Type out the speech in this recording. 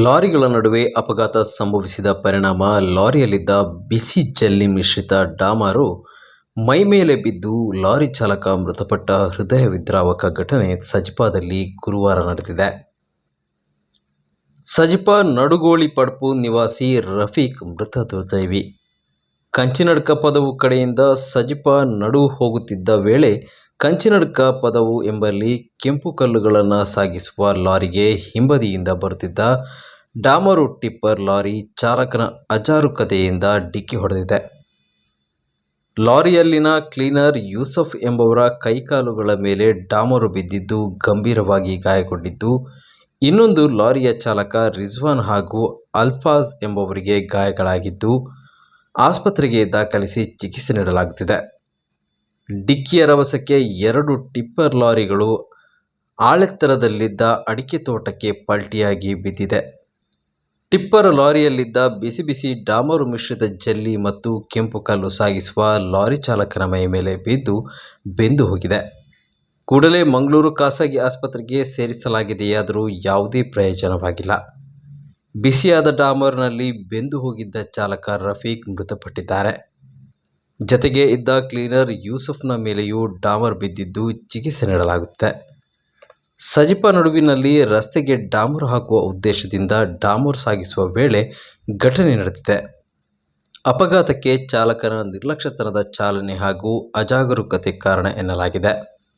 ಲಾರಿಗಳ ನಡುವೆ ಅಪಘಾತ ಸಂಭವಿಸಿದ ಪರಿಣಾಮ ಲಾರಿಯಲ್ಲಿದ್ದ ಬಿಸಿ ಜಲ್ಲಿ ಮಿಶ್ರಿತ ಡಾಮರು ಮೈಮೇಲೆ ಬಿದ್ದು ಲಾರಿ ಚಾಲಕ ಮೃತಪಟ್ಟ ಹೃದಯ ವಿದ್ರಾವಕ ಘಟನೆ ಸಜಿಪಾದಲ್ಲಿ ಗುರುವಾರ ನಡೆದಿದೆ. ಸಜಿಪ, ನಡುಗೋಳಿ ಪಡ್ಪು ನಿವಾಸಿ ರಫೀಕ್ ಮೃತ ದುರ್ದೈವಿ. ಕಂಚಿನಡ್ಕ ಪದವು ಕಡೆಯಿಂದ ಸಜಿಪಾ ನಡು ಹೋಗುತ್ತಿದ್ದ ವೇಳೆ ಕಂಚಿನಡ್ಕ ಪದವು ಎಂಬಲ್ಲಿ ಕೆಂಪು ಕಲ್ಲುಗಳನ್ನು ಸಾಗಿಸುವ ಲಾರಿಗೆ ಹಿಂಬದಿಯಿಂದ ಬರುತ್ತಿದ್ದ ಡಾಮರು ಟಿಪ್ಪರ್ ಲಾರಿ ಚಾಲಕನ ಅಜಾರುಕತೆಯಿಂದ ಡಿಕ್ಕಿ ಹೊಡೆದಿದೆ. ಲಾರಿಯಲ್ಲಿನ ಕ್ಲೀನರ್ ಯೂಸಫ್ ಎಂಬವರ ಕೈಕಾಲುಗಳ ಮೇಲೆ ಡಾಮರು ಬಿದ್ದಿದ್ದು ಗಂಭೀರವಾಗಿ ಗಾಯಗೊಂಡಿದ್ದು, ಇನ್ನೊಂದು ಲಾರಿಯ ಚಾಲಕ ರಿಜ್ವಾನ್ ಹಾಗೂ ಅಲ್ಫಾಜ್ ಎಂಬವರಿಗೆ ಗಾಯಗಳಾಗಿದ್ದು, ಆಸ್ಪತ್ರೆಗೆ ದಾಖಲಿಸಿ ಚಿಕಿತ್ಸೆ ನೀಡಲಾಗುತ್ತಿದೆ. ಡಿಕ್ಕಿಯ ರವಸಕ್ಕೆ ಎರಡು ಟಿಪ್ಪರ್ ಲಾರಿಗಳು ಆಳೆತ್ತರದಲ್ಲಿದ್ದ ಅಡಿಕೆ ತೋಟಕ್ಕೆ ಪಲ್ಟಿಯಾಗಿ ಬಿದ್ದಿದೆ. ಟಿಪ್ಪರ್ ಲಾರಿಯಲ್ಲಿದ್ದ ಬಿಸಿ ಬಿಸಿ ಡಾಮರು ಮಿಶ್ರಿತ ಜಲ್ಲಿ ಮತ್ತು ಕೆಂಪು ಕಲ್ಲು ಸಾಗಿಸುವ ಲಾರಿ ಚಾಲಕನ ಮೈ ಮೇಲೆ ಬಿದ್ದು ಬೆಂದು ಹೋಗಿದೆ. ಕೂಡಲೇ ಮಂಗಳೂರು ಖಾಸಗಿ ಆಸ್ಪತ್ರೆಗೆ ಸೇರಿಸಲಾಗಿದೆಯಾದರೂ ಯಾವುದೇ ಪ್ರಯೋಜನವಾಗಿಲ್ಲ. ಬಿಸಿಯಾದ ಡಾಮರ್ನಲ್ಲಿ ಬೆಂದು ಹೋಗಿದ್ದ ಚಾಲಕ ರಫೀಕ್ ಮೃತಪಟ್ಟಿದ್ದಾರೆ. ಜತೆಗೆ ಇದ್ದ ಕ್ಲೀನರ್ ಯೂಸುಫ್ನ ಮೇಲೆಯೂ ಡಾಮರ್ ಬಿದ್ದಿದ್ದು ಚಿಕಿತ್ಸೆ ನೀಡಲಾಗುತ್ತೆ. ಸಜಿಪ ನಡುವಿನಲ್ಲಿ ರಸ್ತೆಗೆ ಡಾಮರ್ ಹಾಕುವ ಉದ್ದೇಶದಿಂದ ಡಾಮರ್ ಸಾಗಿಸುವ ವೇಳೆ ಘಟನೆ ನಡೆದಿದೆ. ಅಪಘಾತಕ್ಕೆ ಚಾಲಕನ ನಿರ್ಲಕ್ಷ್ಯತನದ ಚಾಲನೆ ಹಾಗೂ ಅಜಾಗರೂಕತೆ ಕಾರಣ ಎನ್ನಲಾಗಿದೆ.